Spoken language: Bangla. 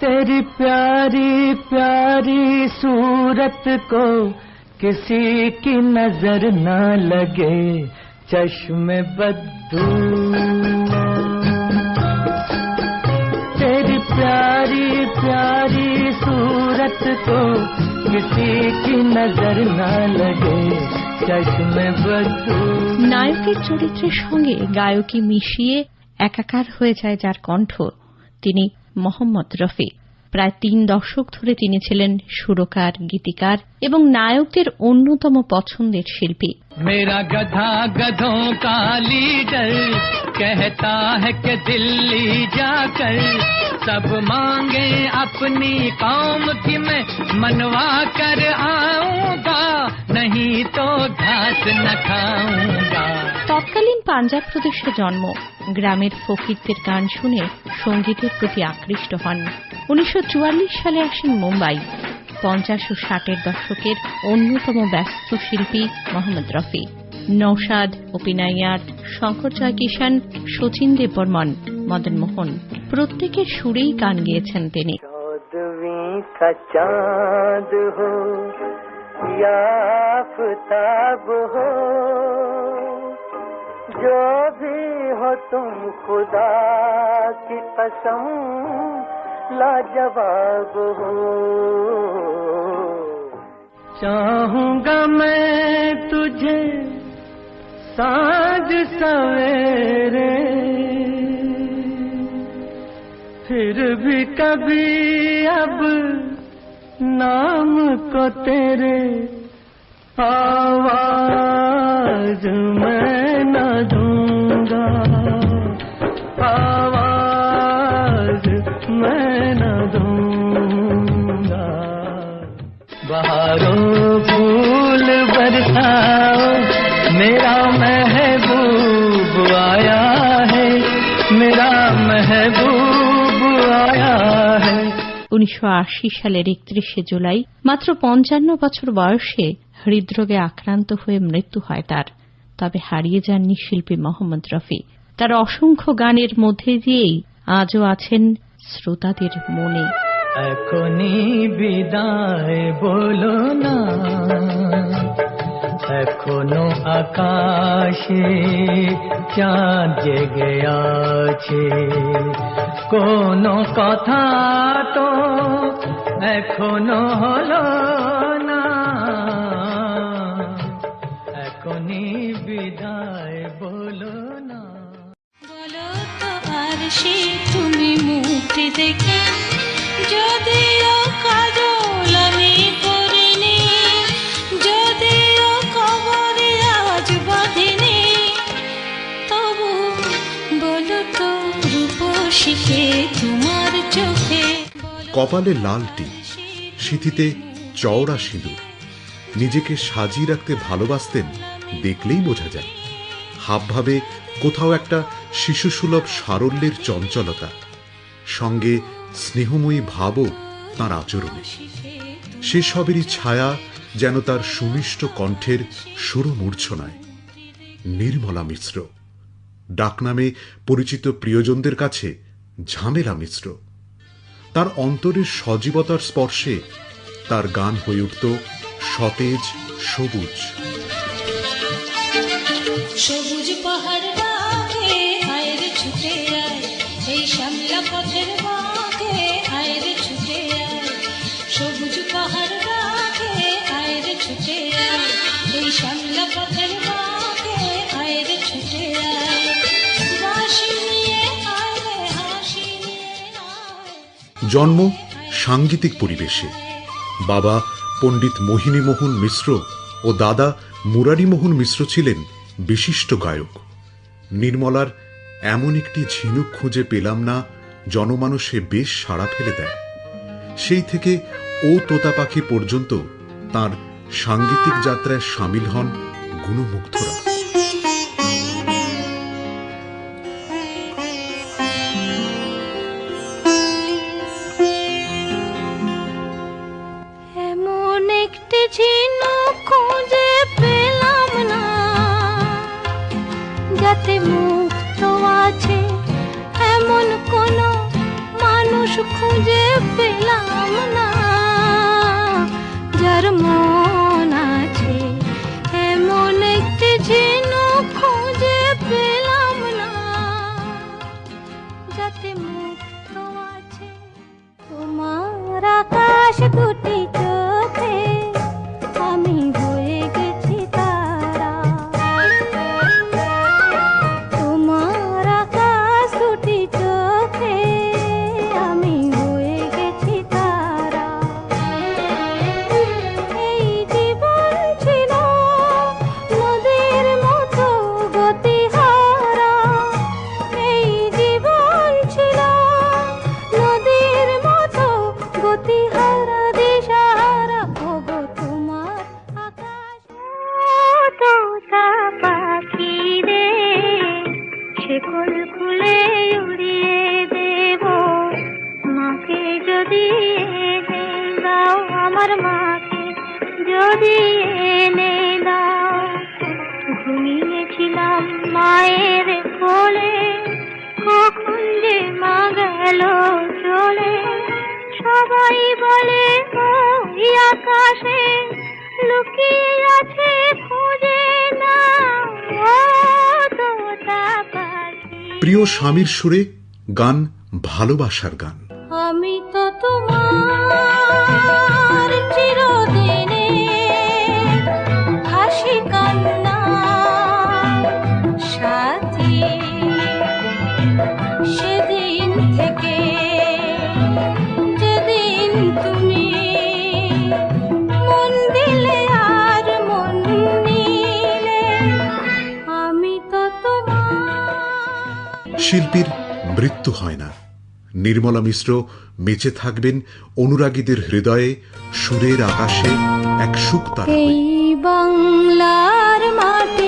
तेरी प्यारी प्यारी सूरत को किसी की नजर न लगे चश्मे बद्दू तेरी प्यारी प्यारी सूरत को किसी की नजर न लगे चश्मे बद्दू নায়কের চরিত্রের সঙ্গে গায়কী মিশিয়ে একাকার হয়ে যায় যার কণ্ঠ তিনি মোহাম্মদ রফি প্রায় তিন দশক ধরে তিনি ছিলেন সুরকার গীতিকার এবং নায়কদের অন্যতম পছন্দের শিল্পী मेरा गधा गधों का लीडर कहता है कि दिल्ली जाकर सब मांगे अपनी कौम की मैं मनवा कर आऊंगा नहीं तो घास न खाऊंगा তৎকালীন পাঞ্জাব প্রদেশে জন্ম গ্রামের ফকিরদের গান শুনে সঙ্গীতের প্রতি আকৃষ্ট হন উনিশশো সালে আসেন মুম্বাই পঞ্চাশ ও ষাটের দশকের অন্যতম ব্যস্ত শিল্পী মোহাম্মদ রফি নৌসাদ অপিনাইয়ার শঙ্কর জয়কিষান শচীন দেববর্মন মদন মোহন প্রত্যেকের সুরেই গান গেয়েছেন তিনি चौदवी का चांद हो या आफताब हो जो भी हो तुम खुदा की कसम लाजवाब हो। चाहूँगा मैं तुझे साँझ सवेरे। फिर भी कभी अब नाम को तेरे आवाज़ मैं बहारों फूल बरसाओ मेरा महबूब आया है मेरा महबूब आया है উনিশশো সালের একত্রিশে জুলাই মাত্র পঞ্চান্ন বছর বয়সে হৃদরোগে আক্রান্ত হয়ে মৃত্যু হয় তার তবে হারিয়ে যাননি শিল্পী মোহাম্মদ রফি তার অসংখ্য গানের মধ্যে দিয়েই আজও আছেন শ্রোতাদের মনে এখনই বিদায় বলো না। এখনও আকাশে চাঁদ জেগে আছে। কোনো কথা তো এখনও হলো না। এখনই বিদায় বলো না। বলো তো আর সে তুমি মুক্তি দেখে কপালে লাল টিপ, সিঁথিতে চওড়া সিঁদুর। নিজেকে সাজিয়ে রাখতে ভালোবাসতেন দেখলেই বোঝা যায়। হাবভাবে কোথাও একটা শিশুসুলভ সারল্যের চঞ্চলতা। সঙ্গে স্নেহময়ী ভাবও তাঁর আচরণে। সে সবেরই ছায়া যেন তার সুমিষ্ট কণ্ঠের সুরমূর্ছনায়। নির্মলা মিশ্র ডাকনামে পরিচিত প্রিয়জনদের কাছে ঝামেলা মিশ্র। তার অন্তরের সজীবতার স্পর্শে তার গান হয়ে উঠত সতেজ সবুজ। সবুজ পাহাড় জন্ম সাংগীতিক পরিবেশে। বাবা পণ্ডিত মোহিনীমোহন মিশ্র ও দাদা মুরারিমোহন মিশ্র ছিলেন বিশিষ্ট গায়ক। নির্মলার এমন একটি ঝিনুক খুঁজে পেলাম না, জনমানসে বেশ সাড়া ফেলে দেয়। সেই থেকে ও তোতা পাখি পর্যন্ত তার সাংগীতিক যাত্রায় সামিল হন গুণমুগ্ধরা। ঝিনুক খুঁজে পেলাম না। মুক্ত আছে এমন কোন মানুষ খুঁজে পেলাম না। আছে এমন একটি ঝিনুক খুঁজে যাতে মুক্ত আছে। তোমার আকাশ দুটি যদি এনে ঘুমিয়েছিলাম মায়ের কোলে কখন যে মা গেল চলে। সবাই বলে ওই আকাশে লুকিয়ে আছে খুঁজে না ও প্রিয় স্বামীর সুরে গান ভালোবাসার গান। আমি তো তোমার শিল্পীর মৃত্যু হয় না। নির্মলা মিশ্র বেঁচে থাকবেন অনুরাগীদের হৃদয়ে সুরের আকাশে এক সুখ বাংলার বাংলা